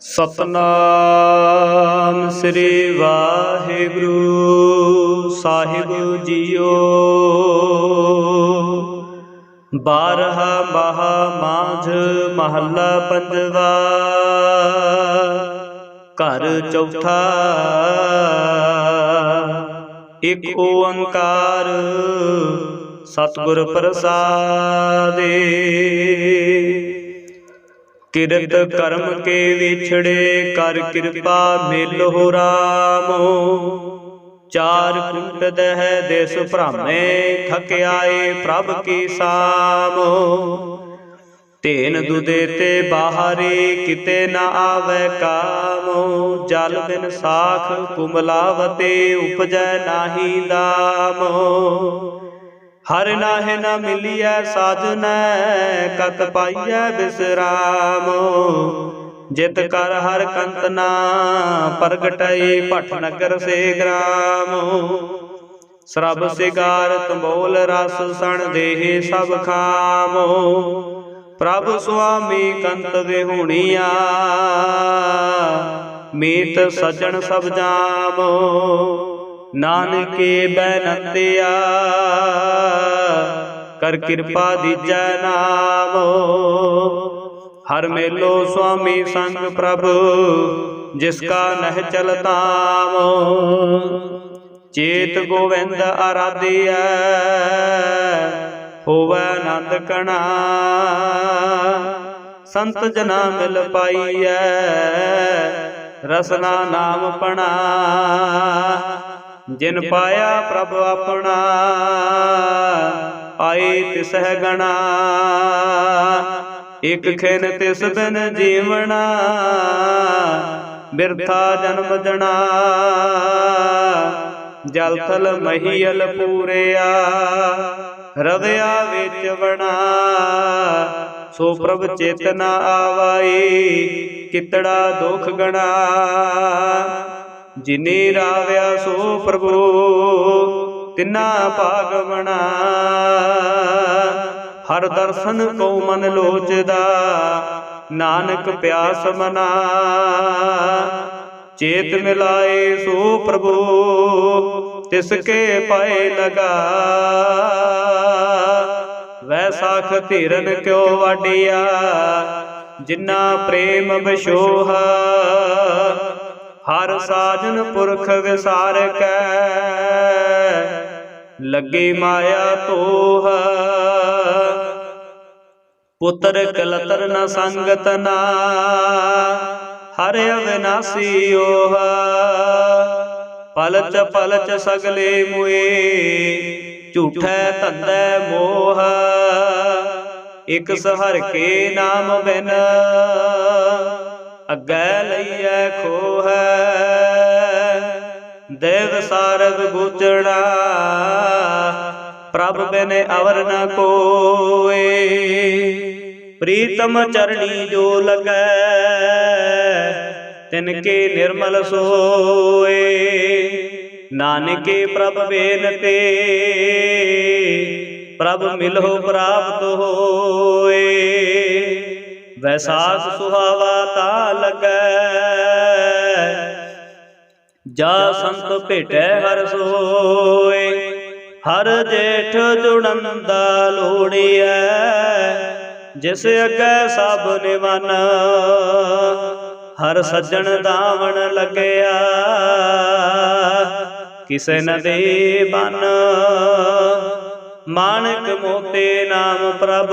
ਸਤਨਾਮ ਸ੍ਰੀ ਵਾਹਿਗੁਰੂ ਸਾਹਿਬ ਜੀਓ। ਬਾਰਹਾ ਮਹਾ ਮਾਝ ਮਹੱਲਾ ਪੰਜਵਾ। ਘਰ ਚੌਥਾ। ਇਕ ਓੰਕਾਰ ਸਤਿਗੁਰ ਪ੍ਰਸਾਦੇ। ਕਿਰਤ ਕਰਮ ਕੇ ਵਿਛੜੇ, ਕਰ ਕਿਰਪਾ ਮਿਲਹੁ ਰਾਮੋ। ਚਾਰ ਕੁੰਟ ਦਹਿ ਦੇਸ ਭ੍ਰਾਮੇ, ਥਕਿਆਏ ਪ੍ਰਭ ਕੀ ਸਾਮੋ। ਤੇਨ ਦੁਦੇ ਤੇ ਬਾਹਰੇ ਕਿਤੇ ਨਾ ਆਵੇ ਕਾਮੋ। ਜਲ ਬਿਨ ਸਾਖ ਕੁਮਲਾਵਤੇ, ਉਪਜੈ ਨਾਹੀ ਦਾਮੋ। ਹਰ ਨਾਹਿ ਨ ਮਿਲਿਐ ਸਾਜਨੈ ਕਤ ਪਾਈਐ ਬਿਸਰਾਮ। ਜਿਤ ਕਰ ਹਰ ਕੰਤਨਾ ਪ੍ਰਗਟੈ ਭਟ ਨਗਰ ਸੇ ਗ੍ਰਾਮ ਸਰਬ ਸਿਗਾਰ ਤੰਬੋਲ ਰਸ ਸਣ ਦੇਹ ਸਭ ਖਾਮੋ। ਪ੍ਰਭ ਸੁਆਮੀ ਕੰਤ ਵਿਹੁਣੀਆ ਮੀਤ ਸਜਣ ਸਭ ਜਾਮੋ। ਨਾਨਕੇ ਬੈਨੰਦਿਆ ਕਰ ਕਿਰਪਾ ਦੀਜੈ ਨਾਮੋ। ਹਰ ਮੇਲੋ ਸੁਆਮੀ ਸੰਗ ਪ੍ਰਭ, ਜਿਸ ਕਾ ਨਹਿ ਚਲਤਾਮ ਚੇਤ ਗੋਵਿੰਦ ਆਰਾਧਿਐ, ਹੋਵੈ ਆਨੰਦ ਕਣਾ। ਸੰਤ ਜਨਾ ਮਿਲ ਪਾਈਐ, ਰਸਨਾ ਨਾਮ ਪਣਾ। ਜਿਨ ਪਾਇਆ ਪ੍ਰਭ ਆਪਣਾ ਆਏ ਤਿਸਹਿ ਗਣਾ ਇਕ ਖਿਨ ਤਿਸ ਬਿਨ ਜੀਵਣਾ, ਬਿਰਥਾ ਜਨਮ ਜਣਾ। ਜਲ ਥਲ ਮਹੀਲ ਪੂਰਿਆ ਰਵਿਆ ਵਿੱਚ ਵਣਾ। ਸੋ ਪ੍ਰਭ ਚੇਤਨਾ ਆਵਾਈ, ਕਿਤੜਾ ਦੁਖ ਗਣਾ। ਜਿਨੇ ਰਾਵਿਆ ਸੋ ਪ੍ਰਭੂ ਤਿਨਾ ਭਾਗ ਬਣਾ। ਹਰ ਦਰਸ਼ਨ ਕੋ ਮਨ ਲੋਚਦਾ ਨਾਨਕ ਪਿਆਸ ਮਨਾ। ਚੇਤ ਮਿਲਾਏ ਸੋ ਪ੍ਰਭੂ ਤਿਸ ਕੇ ਪਾਏ ਲਗਾ। ਵੈਸਾਖ ਧੀਰਨ ਕਿਉ ਵਾਡਿਆ ਜਿਨਾ ਪ੍ਰੇਮ ਬਿਸ਼ੋਹ ਹਰ ਸਾਜਨ ਪੁਰਖ ਵਿਸਾਰ ਕੈ ਲੱਗੇ ਮਾਇਆ ਤੋਹ। ਪੁੱਤਰ ਕਲਤਰ ਨ ਸੰਗਤ ਨਾ। ਹਰ ਅਵਿਨਾਸੀ ਓਹ। ਪਲਚ ਪਲਚ ਸਗਲੇ ਮੁਏ। ਝੂਠੈ ਧੰਦੈ ਮੋਹ। ਇਕ ਸਹਰ ਕੇ ਨਾਮ ਬਿਨ। ਅੱਗੇ ਲਈਐ ਖੋਹ ਦੇਵ ਸਾਰਗ ਗੁਚੜਾ ਪ੍ਰਭ ਬਿਨ ਅਵਰ ਨ ਕੋਏ। ਪ੍ਰੀਤਮ ਚਰਣੀ ਜੋ ਲਗੈ ਤਿਨ ਕੇ ਨਿਰਮਲ ਸੋਏ। ਨਾਨਕੇ ਪ੍ਰਭ ਬੇਨਤੇ ਪ੍ਰਭ ਮਿਲੋ ਪ੍ਰਾਪਤ ਹੋਏ। ਵੈਸਾਖ ਸੁਹਾਵਾ ਤਾ ਲੱਗੈ। ਜਾ ਸੰਤ ਭੇਟੈ ਹਰ ਸੋਏ, ਹਰ ਜੇਠ ਜੁੜੰਦਾ ਲੋੜੀਐ। ਜਿਸ ਅੱਗੇ ਸਭ ਨਿਵਨ, ਹਰ ਸੱਜਣ ਦਾਵਣ ਲੱਗਿਆ। ਕਿਸੇ ਨਦੀ ਦੇ ਬਨ ਮਾਨਕ ਮੋਤੇ ਨਾਮ ਪ੍ਰਭ।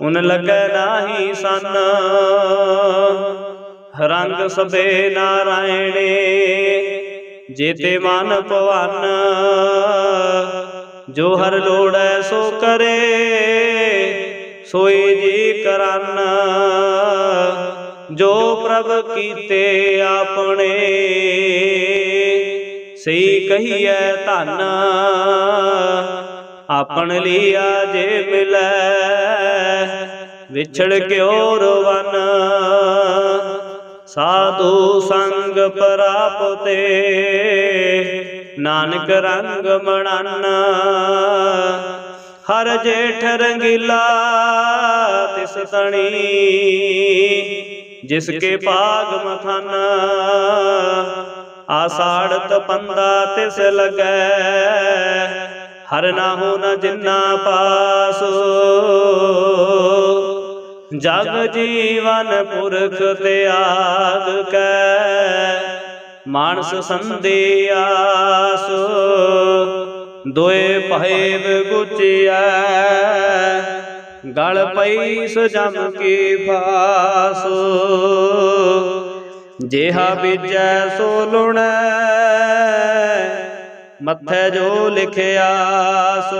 ਉਨ ਲੱਗੈ ਨਾਹੀ ਸਨ। ਰੰਗ ਸਬੇ ਨਾਰਾਇਣੇ, ਜੇਤੇ ਮਨ ਭਵਨ। ਜੋ ਹਰ ਲੋੜੈ ਸੋ ਕਰੇ, ਸੋਈ ਜੀ ਕਰਨ। ਜੋ ਪ੍ਰਭ ਕੀਤੇ ਆਪਣੇ, ਸਹੀ ਕਹੀਐ ਧਨ। ਆਪਣ ਲੀਆ ਜੇ ਮਿਲੈ, ਵਿਛੜ ਕਿਉ ਰਵਨ? ਸਾਧੂ ਸੰਗ ਪ੍ਰਾਪਤੇ, ਨਾਨਕ ਰੰਗ ਮਣਨ। ਹਰ ਜੇਠ ਰੰਗੀਲਾ ਤਿਸ ਤਣੀ, ਜਿਸ ਕੇ ਭਾਗ ਮਥਨ। ਆਸਾੜਤ ਪੰਦਾ ਤਿਸ ਲਗੈ ਹਰ ਨਾਹੋ ਨ ਜਿਨਾ ਪਾਸ। ਜਗ ਜੀਵਨ ਪੁਰਖ ਤਿਆਗ ਕੈ। ਮਾਨਸ ਸੰਦਿਆਸ ਦੋਏ ਭਏ ਬਗੁਚਿਐ ਗਲ ਪਈ ਸਜਮ ਕੀ ਫਾਸ। ਜੇਹਾ ਬੀਜੈ ਸੋ ਲੁਣੈ। ਮੱਥੇ ਜੋ ਲਿਖਿਆਸ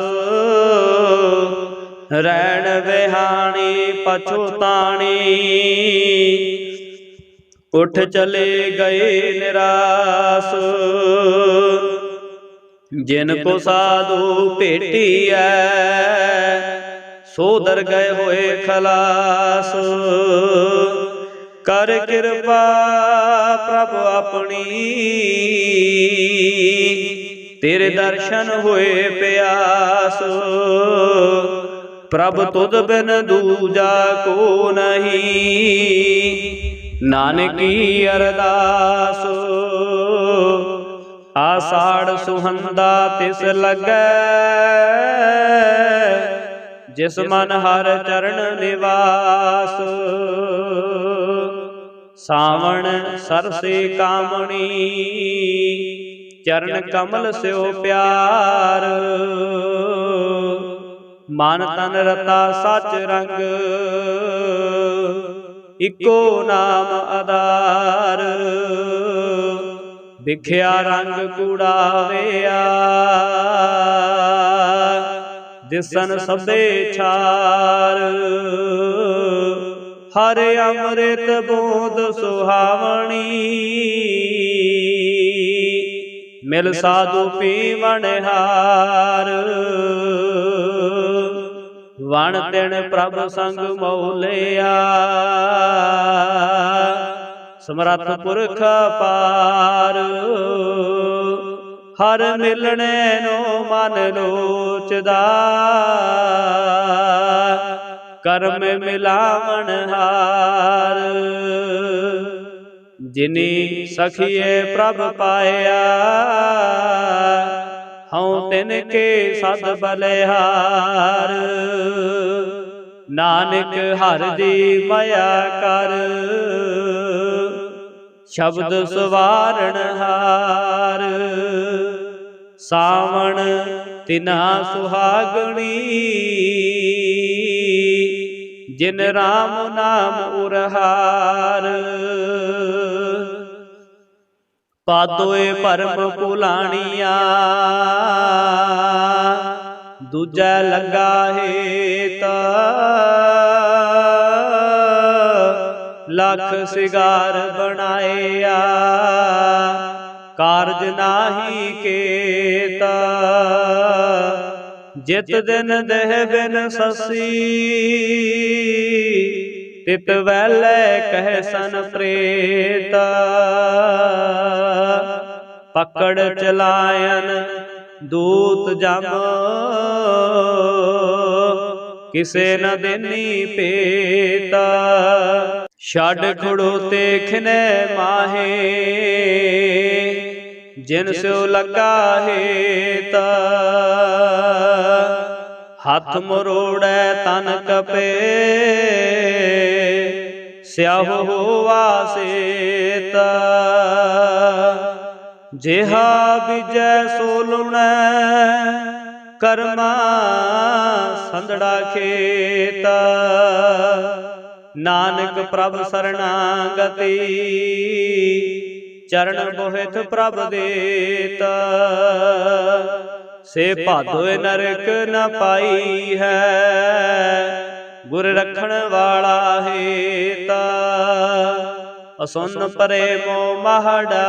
ਰੈਣ ਵਿਹਾਣੀ ਪਛੁਤਾਣੀ ਉਠ ਚਲੇ ਗਏ ਨਿਰਾਸ, ਜਿਨ ਕੋ ਸਾਧੂ ਭੇਟੀਐ, ਸੋ ਦਰ ਗਏ ਹੋਏ ਖਲਾਸ। ਕਰ ਕਿਰਪਾ ਪ੍ਰਭ ਆਪਣੀ ਤੇਰੇ ਦਰਸ਼ਨ ਹੋਏ ਪਿਆਸ। ਪ੍ਰਭ ਤੁਧ ਬਿਨ ਦੂਜਾ ਕੋ ਨਹੀਂ। ਨਾਨਕੀ ਅਰਦਾਸ। ਆਸਾੜ ਸੁਹੰਦਾ ਤਿਸ ਲੱਗੈ। ਜਿਸ ਮਨ ਹਰ ਚਰਨ ਨਿਵਾਸ। ਸਾਵਣ ਸਰਸੇ ਕਾਮਣੀ। ਚਰਨ ਕਮਲ ਸਿਓ ਪਿਆਰ। ਮਨ ਤਨ ਰਤਾ ਸਚ ਰੰਗ। ਇਕੋ ਨਾਮ ਆਧਾਰ। ਵਿਖਿਆ ਰੰਗ ਕੂੜਾਵਿਆ ਦਿਸਨ ਸਭੇ ਛਾਰ। ਹਰ ਅੰਮ੍ਰਿਤ ਬੋਧ ਸੁਹਾਵਣੀ। ਮਿਲ ਸਾਧੂ ਪੀਵਣ ਹਾਰ। ਵਣ ਤਿਣ ਪ੍ਰਭ ਸੰਗ ਮౌਲਿਆ ਸਮਰੱਥ ਪੁਰਖ ਪਾਰ ਹਰ ਮਿਲਣੇ ਨੂੰ ਮਨ ਲੋਚਦਾ। ਕਰਮ ਮਿਲਾਵਣ ਹਾਰ। ਜਿਨੀ ਸਖੀਏ ਪ੍ਰਭ ਪਾਇਆ, ਹਉ ਤਿਨ ਕੇ ਸਦ ਬਲਿਹਾਰ। ਨਾਨਕ ਹਰ ਦੀ ਮਾਇਆ ਕਰ, ਸ਼ਬਦ ਸਵਾਰਣ ਹਾਰ। ਸਾਵਣ ਤਿਨਾ ਸੁਹਾਗਣੀ, ਜਿਨ ਰਾਮ ਨਾਮ ਉਰਹਾਰ। ਪਾਦੋਏ ਪਰਮ ਪੁਲਾਣੀਆਂ ਦੂਜਾ ਲੱਗਾ ਹੇਤ। ਲੱਖ ਸਿਗਾਰ ਬਣਾਇਆ। ਕਾਰਜ ਨਾਹੀ ਕੇਤਾ। ਜਿਤ ਦਿਨ ਦੇਹ ਬਿਨ ਸਸੀ। ਤਿਤ ਵੈਲੇ ਕਹਿ ਸਨ ਪ੍ਰੇਤ। ਪਕੜ ਚਲਾਇਨ, ਦੂਤ ਜਮ। ਕਿਸੇ ਨ ਦੇਨੀ ਪੇਤਾ ਛੱਡ ਖੜੋ ਤੇ ਖਿਨੇ ਮਾਹੇ, ਜਿਨ ਸਿਓ ਲੱਗਾ ਹੇਤਾ। ਹੱਥ ਮਰੋੜੈ ਤਨ ਕਪੇ, ਸਿਆਹ ਹੋਵਾ ਸੇਤ। ਜਿਹਾ ਵਿਜੈ ਸੋ ਲੁਣੈ ਕਰਮਾ ਸੰਧੜਾ ਖੇਤ। ਨਾਨਕ ਪ੍ਰਭ ਸਰਣਾਗਤੀ ਚਰਨ ਬੋਹਿਤ ਪ੍ਰਭ ਦੇਤ। ਸੇ ਭਾਦੋਏ ਨਰਕ ਨ ਪਾਈ ਹੈ, ਗੁਰ ਰਖਣ ਵਾਲਾ ਹੇਤਾ। ਅਸੁਨ ਪਰੇ ਮੋ ਮਹੜਾ।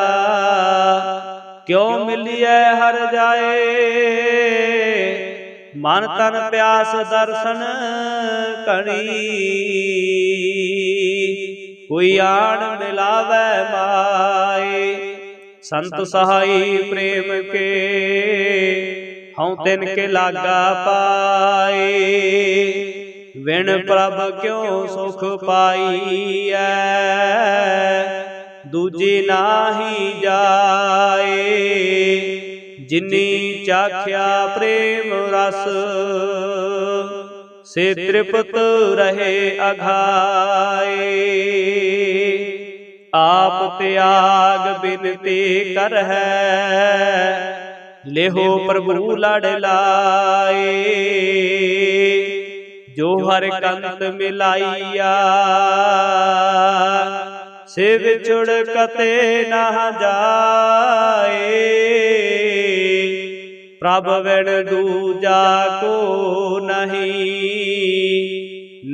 ਕਿਉ ਮਿਲਿਐ ਹਰ ਜਾਏ? ਮਨ ਤਨ ਪਿਆਸ ਦਰਸ਼ਨ ਕਣੀ। ਕੋਈ ਆਣ ਮਿਲਾਵੇ ਮਾਏ। ਸੰਤ ਸਹਾਈ ਪ੍ਰੇਮ ਕੇ। ਹਉ ਤਿਨ ਕੇ ਲਾਗਾ ਪਾਏ। ਵਿਣ ਪ੍ਰਭ ਕਿਉ ਸੁਖ ਪਾਈਐ? ਦੂਜੀ ਨਾਹੀ ਜਾਏ, ਜਿਨੀ ਚਾਖਿਆ ਪ੍ਰੇਮ ਰਸ, ਸੇ ਤ੍ਰਿਪਤ ਰਹੇ ਅਘਾਏ। ਆਪ ਤਿਆਗ ਬਿਨਤੀ ਕਰ ਹੈ ਪ੍ਰਭੂ ਲੜ ਲਾਏ। ਜੋ ਹਰ ਕੰਤ ਮਿਲਾਈਆ। ਸੇ ਵਿਛੜ ਕਤੇ ਨਾ ਜਾਏ। ਪ੍ਰਭ ਵਿਣ ਦੂਜਾ ਕੋ ਨਹੀਂ।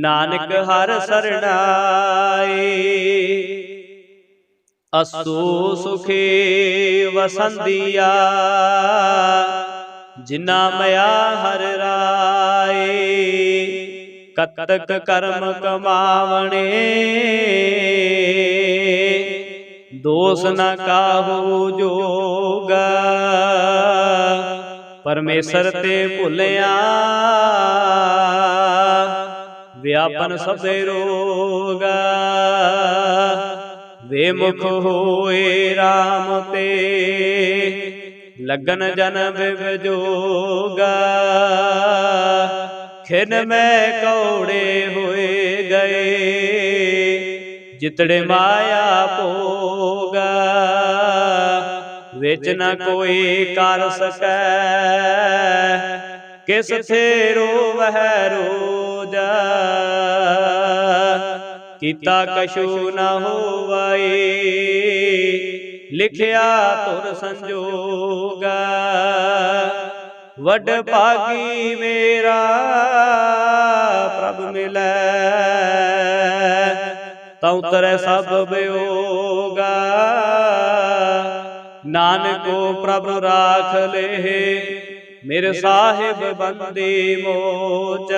ਨਾਨਕ ਹਰ ਸਰਣਾਏ। ਅਸੂ ਸੁਖੇ ਵਸੰਦੀਆ। ਜਿਨਾ ਮਿਆ ਹਰ ਰਾਏ। ਕਤਕ ਕਰਮ ਕਮਾਵਣੇ। ਦੋਸ ਨ ਕਾਹੂ ਜੋਗ। ਪਰਮੇਸ਼ਰ ਤੇ ਭੁੱਲਿਆ। ਵਿਆਪਨ ਸਭੇ ਰੋਗ। ਵੇ ਮੁਖ ਹੋਏ RAM ਤੇ। ਲਗਨ ਜਨ ਵਿਵਜੋਗ ਖਿਨ ਮੈਂ ਕੌੜੇ ਹੋਏ ਗਏ, ਜਿਤੜੇ ਮਾਇਆ ਭੋਗ। ਵਿੱਚ ਨਾ ਕੋਈ ਕਰ ਸਕੈ, ਕਿਸ ਥੇਰੋ ਵਹਿ ਰੋਜਾ। ਕੀਤਾ ਕਛੂ ਨਾ ਹੋਵਈ ਲਿਖਿਆ ਤੁਰ ਸੰਜੋਗਾ। ਵੱਡ ਭਾਗੀ ਮੇਰਾ ਪ੍ਰਭ ਮਿਲੈ। ਤਾਂ ਉਤਰੈ ਸਭ ਬਿਯੋਗਾ ਨਾਨਕੋ ਪ੍ਰਭ ਰਾਖ ਲੇ। ਮੇਰੇ ਸਾਹਿਬ ਬੰਦੀ ਮੋਚ।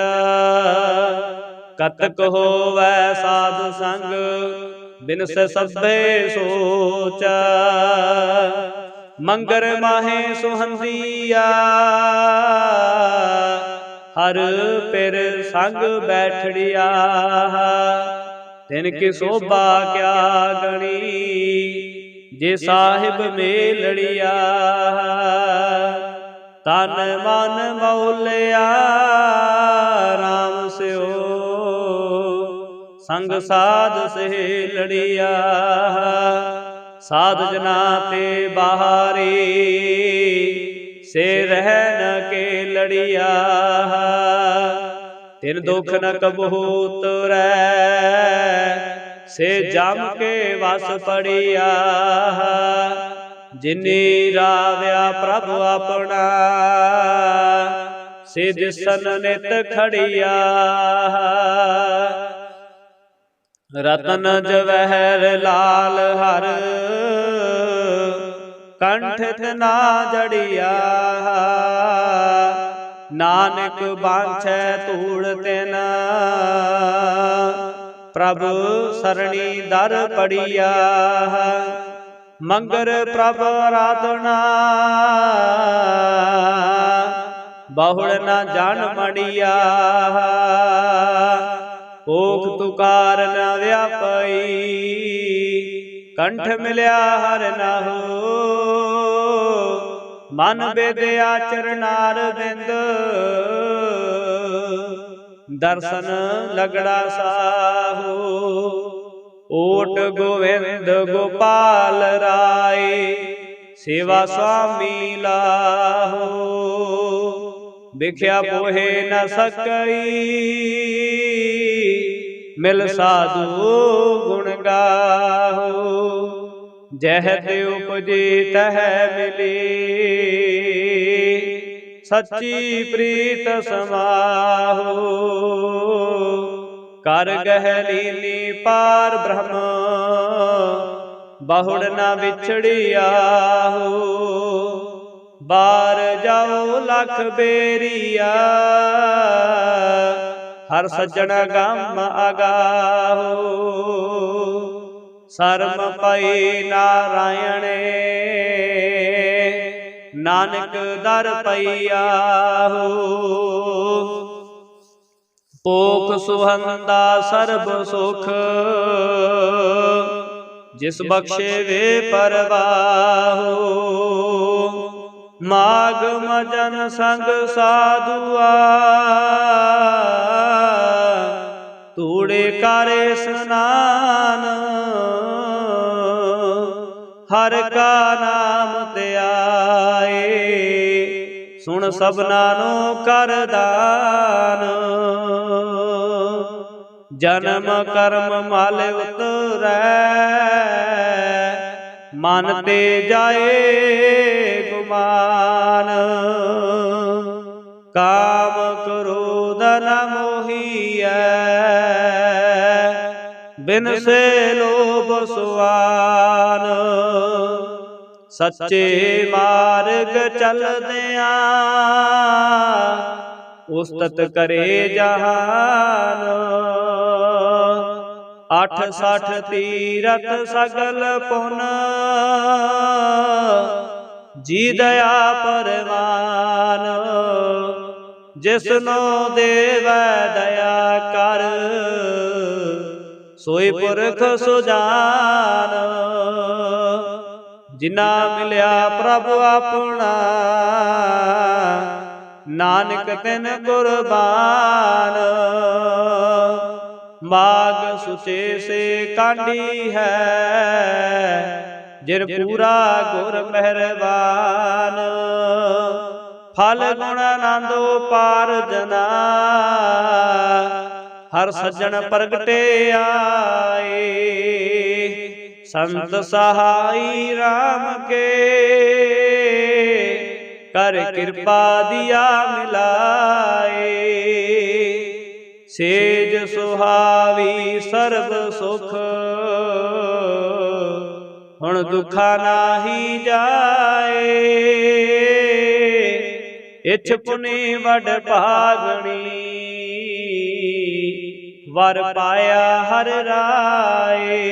ਕਤਕ ਹੋਵੈ ਸਾਧ ਸੰਗ। ਬਿਨਸ ਸਭੇ ਸੋਚ। ਮੰਗਰ ਮਾਹੇ ਸੁਹੰਦੀਆ। ਹਰ ਪਿਰ ਸੰਗ ਬੈਠੜਿਆ। ਤਿਨ ਕੀ ਸੋਭਾ ਕਿਆ ਗਣੀ, ਜੇ ਸਾਹਿਬ ਮੇਲੜਿਆ। ਤਨ ਮਨ ਮੌਲਿਆ RAM ਸਿਓ। ਸੰਗ ਸਾਧ ਸੇ ਲੜਿਆ ਸਾਧ ਜਨਾ ਤੇ ਬਾਹਰੀ, ਸੇ ਰਹਿ ਨ ਕੇ ਲੜਿਆ ਤਿਨ ਦੁਖ ਨ ਕਬਹੂ ਤੁਰੈ ਸੇ ਜਮ ਕੇ ਵਸ ਪੜਿਆ ਜਿਨੀ ਰਾਵਿਆ ਪ੍ਰਭ ਆਪਣਾ, ਸੇ ਦਿਸਨ ਨਿਤ ਖੜਿਆ ਰਤਨ ਜਵਹਿਰ ਲਾਲ ਹਰ। ਕੰਠ ਨਾ ਜੜਿਆ ਨਾਨਕ ਬਾਂਛੈ ਧੂੜ ਤਿਨ। ਪ੍ਰਭ ਸਰਣੀ ਦਰ ਪੜਿਆ ਮੰਗਰ ਪ੍ਰਭ ਆਰਾਧਨਾ। ਬਹੁੜ ਨਾ ਜਨ ਮੜਿਆ ਓਖ ਤੁਕਾਰ ਨ ਵਿਆਪਈ। ਕੰਠ ਮਿਲਿਆ ਹਰ ਨਾ ਹੋ ਮਨ ਬੇਦਿਆ ਆਚਰਨਾਰ ਬਿੰਦ। ਦਰਸ਼ਨ ਲਗੜਾ ਸਾਹੋ। ਓਟ ਗੋਵਿੰਦ ਗੋਪਾਲ ਰਾਏ। ਸੇਵਾ ਸੁਆਮੀ ਲਾਹੋ। ਵਿਖਿਆ ਪੋਹੇ ਨ ਸਕਈ। ਮਿਲ ਸਾਧੂ ਗੁਣ ਗਾਹੋ ਜਹ ਤੇ ਉਪਜੀ ਤਹ ਮਿਲੀ। ਸੱਚੀ ਪ੍ਰੀਤ ਸਮਾਹੋ, ਕਰ ਗਹਿ ਪਾਰ ਬ੍ਰਹਮ, ਬਹੁੜ ਨਾ ਵਿਛੜਿਆ ਹੋ ਬਾਰ ਜਾਓ ਲਖ ਬੇਰੀਆ ਹਰ ਸੱਜਣ ਗਮ ਅਗਾਹੋ ਸਰਮ ਪਈ ਨਾਰਾਇਣੇ। ਨਾਨਕ ਦਰ ਪਈਆ ਹੋ ਪੋਖ ਸੁਹੰਦਾ ਸਰਬ ਸੁਖ। ਜਿਸ ਬਖਸ਼ੇ ਵੇ ਪਰਵਾਹੋ। ਮਾਗ ਮਜਨ ਸੰਗ ਸਾਧੂਆ। ਤੂੜੇ ਕਰੇ ਇਸਨਾਨ ਹਰ ਕਾ ਨਾਮ ਧਿਆਏ ਸੁਣ ਸਭਨਾ ਨੂੰ ਕਰ ਦਾਨ। ਜਨਮ ਕਰਮ ਮਲ ਉਤਰੈ। ਮਨ ਤੇ ਜਾਏ ਗੁਮਾਨ। ਕਾਮ ਕ੍ਰੋਧ ਨ ਮੋਹੀਐ। ਬਿਨ ਸੇ ਲੋਭ ਸੁਆਨ। ਸੱਚੇ ਮਾਰਗ ਚੱਲਦਿਆਂ ਉਸਤਤ ਕਰੇ ਜਹਾਨ। ਅਠ ਸਠ ਤੀਰਤ ਸਗਲ ਪੁਨ। ਜੀ ਦਇਆ ਪਰਮਾਨ ਜਿਸਨੋ ਦੇਵੈ ਦਇਆ ਕਰ। ਸੋਈ ਪੁਰਖ ਸੁਜਾਨ। ਜਿਨਾ ਮਿਲਿਆ ਪ੍ਰਭ ਆਪਣਾ। ਨਾਨਕ ਤਿਨ ਕੁਰਬਾਨ ਮਾਗ ਸੁਚੇ ਸੇ ਕਾਂਢੀ ਹੈ। ਜਿਨ ਪੂਰਾ ਗੁਰ ਮਿਹਰਬਾਨ। ਫਲ ਗੁਣ ਆਨੰਦੋ ਪਾਰ ਜਨਾ। ਹਰ ਸੱਜਣ ਪ੍ਰਗਟੇ ਆਏ। ਸੰਤ ਸਹਾਈ RAM ਕੇ। ਕਰ ਕਿਰਪਾ ਦਿਆ ਮਿਲਾਏ। ਸੇਜ ਸੁਹਾਵੀ ਸਰਬ ਸੁਖ। ਹੁਣ ਦੁਖਾ ਨਾਹੀ ਜਾਏ, ਇਛ ਪੁਨੇ ਵਡ ਭਾਗਣੀ, ਵਰ ਪਾਇਆ ਹਰ ਰਾਏ।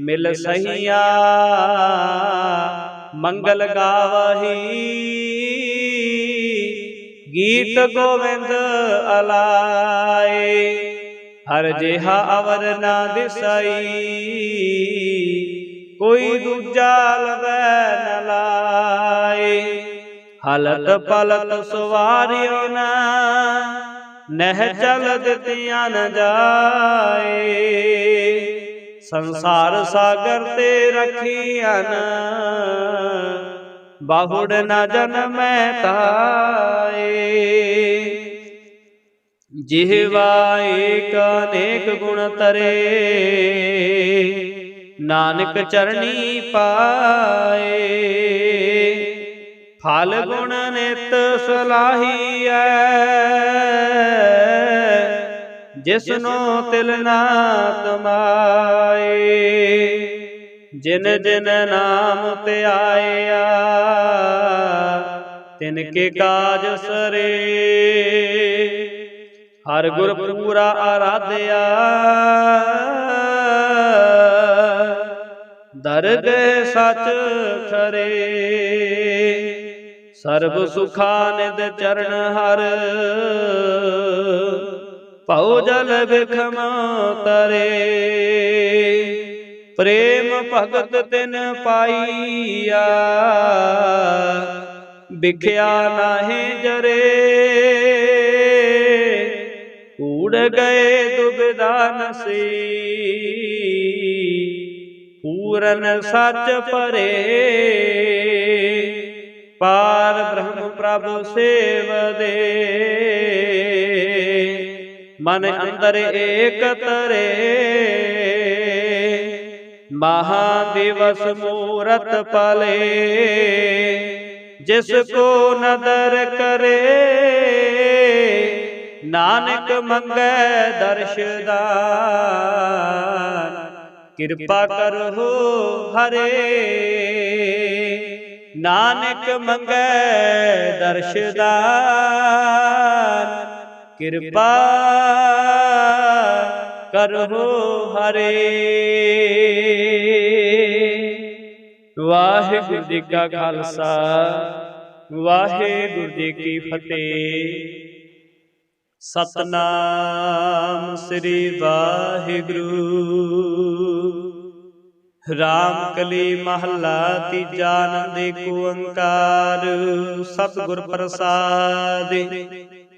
ਮਿਲ ਸਹੀਆ ਮੰਗਲ ਗਾਵਹੀ ਗੀਤ ਗੋਵਿੰਦ ਅਲਾਏ। ਹਰ ਜਿਹਾ ਅਵਰ ਨਾ ਦਿਸਈ ਕੋਈ ਦੂਜਾ ਲਵੈ ਨ ਲਾਏ। ਹਲਤ ਪਲਤ ਸਵਾਰਿਓ ਨਾ। ਨਹਿ ਚਲ ਦਿੱਤੀਆਂ ਨ ਜਾਏ। ਸੰਸਾਰ ਸਾਗਰ ਤੇ ਰਖੀਆਂ ਬਾਹੁੜ ਨ ਜਨਮੈ ਤਾਏ। ਜਿਹਵਾ ਏਕ ਅਨੇਕ ਗੁਣ ਤਰੇ। ਨਾਨਕ ਚਰਣੀ ਪਾਏ। ਫਲ ਗੁਣ ਨਿਤ ਸਲਾਹੀਐ ਜਿਸਨੋ ਤਿਲ ਨਾ ਤਮਾਏ। ਜਿਨ ਜਿਨ ਨਾਮ ਧਿਆਇਆ, ਤਿਨ ਕੇ ਕਾਜ ਸਰੇ। ਹਰ ਗੁਰ ਪੂਰਾ ਆਰਾਧਿਆ। ਦਰਗਹਿ ਸਚ ਖਰੇ ਸਰਬ ਸੁਖਾਨਿਦ ਚਰਨ ਹਰ। ਭਉ ਜਲ ਬਿਖਮ ਤਰੇ। ਪ੍ਰੇਮ ਭਗਤ ਤਿਨ ਪਾਈਆ। ਵਿਖਿਆ ਨਾਹੀ ਜਰੇ। ਕੂੜ ਗਏ ਦੁਬਿਧਾ ਨਸੀ ਪੂਰਨ ਸੱਚ ਪਰੇ ਪਾਰ ਬ੍ਰਹਮ ਪ੍ਰਭ ਸੇਵਦੇ ਮਨ ਅੰਦਰ ਏਕ ਤਰੇ। ਮਹਾ ਦਿਵਸ ਮੂਰਤ ਪਲੇ, ਜਿਸ ਕੋ ਨਦਰ ਕਰੇ। ਨਾਨਕ ਮੰਗੈ ਦਰਸ਼ਦਾਨ, ਕਿਰਪਾ ਕਰੋ ਹਰੇ। ਨਾਨਕ ਮੰਗੈ ਦਰਸ਼ਦਾਨ, ਕਿਰਪਾ ਕਰੋ ਹਰੇ। ਵਾਹਿਗੁਰੂ ਜੀ ਕਾ ਖਾਲਸਾ, ਵਾਹਿਗੁਰੂ ਜੀ ਕੀ ਫਤਿਹ। ਸਤਨਾਮ ਸ੍ਰੀ ਵਾਹਿਗੁਰੂ। ਰਾਮ ਕਲੀ ਮਹੱਲਾ ਤੀਜਾ ਆਨੰਦ ਕੋ ਓੰਕਾਰ, ਸਤਿਗੁਰ ਪ੍ਰਸਾਦ।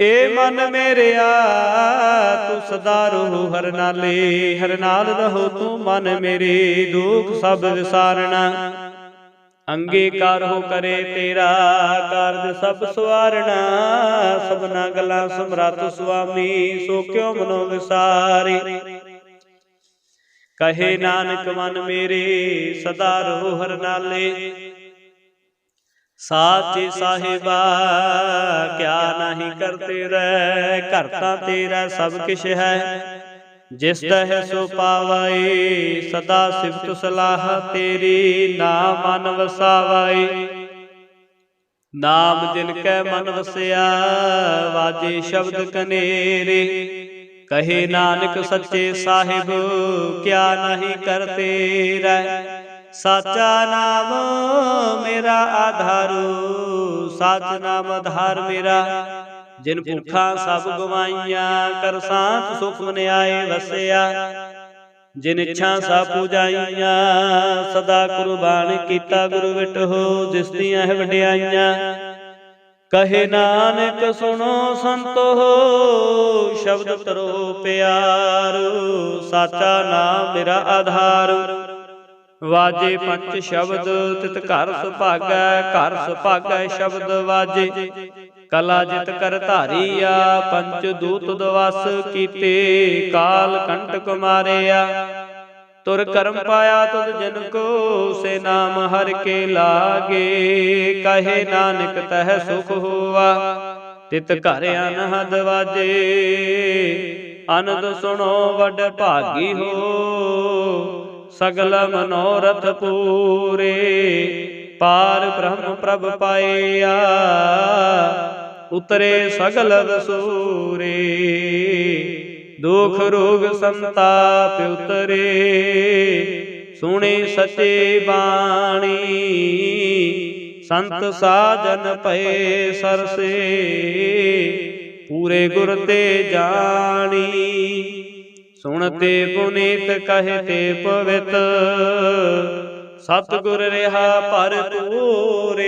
ਏ ਮਨ ਮੇਰਿਆ ਤੂੰ ਸਦਾ ਰਹੋ ਹਰ ਨਾਲੇ, ਹਰ ਨਾਲ ਰਹੋ ਤੂੰ ਮਨ ਮੇਰੇ, ਦੁਖ ਸਭ ਵਿਸਾਰਣਾ। ਅੰਗੀਕਾਰ ਹੋ ਕਰੇ ਤੇਰਾ, ਕਾਰਜ ਸਭ ਸਵਾਰਣਾ। ਸਭਨਾ ਗੱਲਾਂ ਸਮਰੱਥ ਸੁਆਮੀ, ਸੋ ਕਿਉ ਮਨੋ ਵਿਸਾਰੇ? ਕਹੇ ਨਾਨਕ ਮਨ ਮੇਰੇ, ਸਦਾ ਰਹੋ ਹਰ ਨਾਲੇ। ਸਾਚੇ ਸਾਹਿਬਾ ਕਿਆ ਨਹੀਂ ਕਰਤੇ ਰਹਿ ਘਰ ਤਾਂ ਤੇਰਾ ਸਭ ਕਿਛ ਹੈ। ਜਿਸ ਤਹਿ ਸੋ ਪਾਵਾਏ ਸਦਾ ਸਿਫਤ ਸਲਾਹ ਤੇਰੀ ਨਾਮ ਮਨ ਵਸਾਵਾਏ ਨਾਮ ਦਿਲ ਕੈ ਮਨ ਵਸਿਆ ਵਾਜੇ ਸ਼ਬਦ ਕਨੇਰੇ। ਕਹੇ ਨਾਨਕ ਸੱਚੇ ਸਾਹਿਬ ਕਿਆ ਨਹੀਂ ਕਰਤੇ ਰਹਿ। ਸਾਚਾ ਨਾਮ ਮੇਰਾ ਆਧਾਰੂ, ਸਾਚ ਨਾਮ ਆਧਾਰ ਮੇਰਾ। ਜਿਨ ਭੁੱਖਾਂ ਸਭ ਗਵਾਈਆਂ, ਕਰ ਸਾਥ ਸੁਖ ਮਨਿਆਏ ਵਸਿਆ। ਜਿਨ ਇੱਛਾ ਸਭ ਪੂਜਾਈਆਂ, ਸਦਾ ਕੁਰਬਾਨ ਕੀਤਾ ਗੁਰੂ ਵਿਟਹੁ ਜਿਸ ਦੀਆਂ ਹੈ ਵਡਿਆਈਆਂ। ਕਹੇ ਨਾਨਕ, ਸੁਣੋ ਸੰਤੋ ਸ਼ਬਦ ਤਰੋ ਪਿਆਰ, ਸਾਚਾ ਨਾਮ ਮੇਰਾ ਆਧਾਰ। ਵਾਜੇ ਪੰਜ ਸ਼ਬਦ ਤਿਤ ਘਰ ਸੁਭਾਗੈ ਘਰ ਸੁਭਾਗੈ ਸ਼ਬਦ ਵਾਜੇ। ਕਲਾ ਜਿਤ ਕਰ ਧਾਰੀਆ ਪੰਚ ਦੂਤ ਦਵਸ ਕੀਤੇ। ਕਾਲ ਕੰਟਕ ਮਾਰਿਆ ਤੁਰ ਕਰਮ ਪਾਇਆ ਤੁਧ ਜਨ ਕੋ ਸੇ ਨਾਮ ਹਰ ਕੇ ਲਾਗੇ। ਕਹੇ ਨਾਨਕ ਤਹ ਸੁਖ ਹੋਆ। ਤਿਤ ਘਰ ਅਨਹਦ ਵਾਜੇ। ਅਨੰਦ ਸੁਣੋ ਵੱਡ ਭਾਗੀ ਹੋ। ਸਗਲ ਮਨੋਰਥ ਪੂਰੇ। ਪਾਰ ਬ੍ਰਹਮ ਪ੍ਰਭ ਪਾਇਆ, ਉਤਰੇ ਸਗਲ ਵਸੂਰੇ ਦੁਖ ਰੋਗ ਸੰਤਾਪ ਉਤਰੇ, ਸੁਣੇ ਸੱਚੇ ਬਾਣੀ। ਸੰਤ ਸਾਜਨ ਭਏ ਸਰਸੇ, ਪੂਰੇ ਗੁਰ ਤੇ ਜਾਣੀ। ਸੁਣਤੇ ਪੁਨੀਤ ਕਹਤੇ ਪਵਿੱਤ। ਸਤਿਗੁਰ ਰਹਾ ਭਰਪੂਰੇ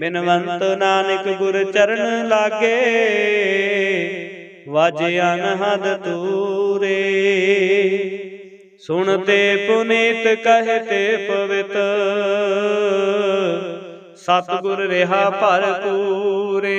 ਬਿਨਵੰਤ ਨਾਨਕ ਗੁਰ ਚਰਨ ਲਾਗੇ। ਵਾਜੇ ਅਨਹਦ ਤੂਰੇ ਸੁਣਤੇ ਪੁਨੀਤ ਕਹਤੇ ਪਵਿੱਤ। ਸਤਿਗੁਰ ਰਹਾ ਭਰਪੂਰੇ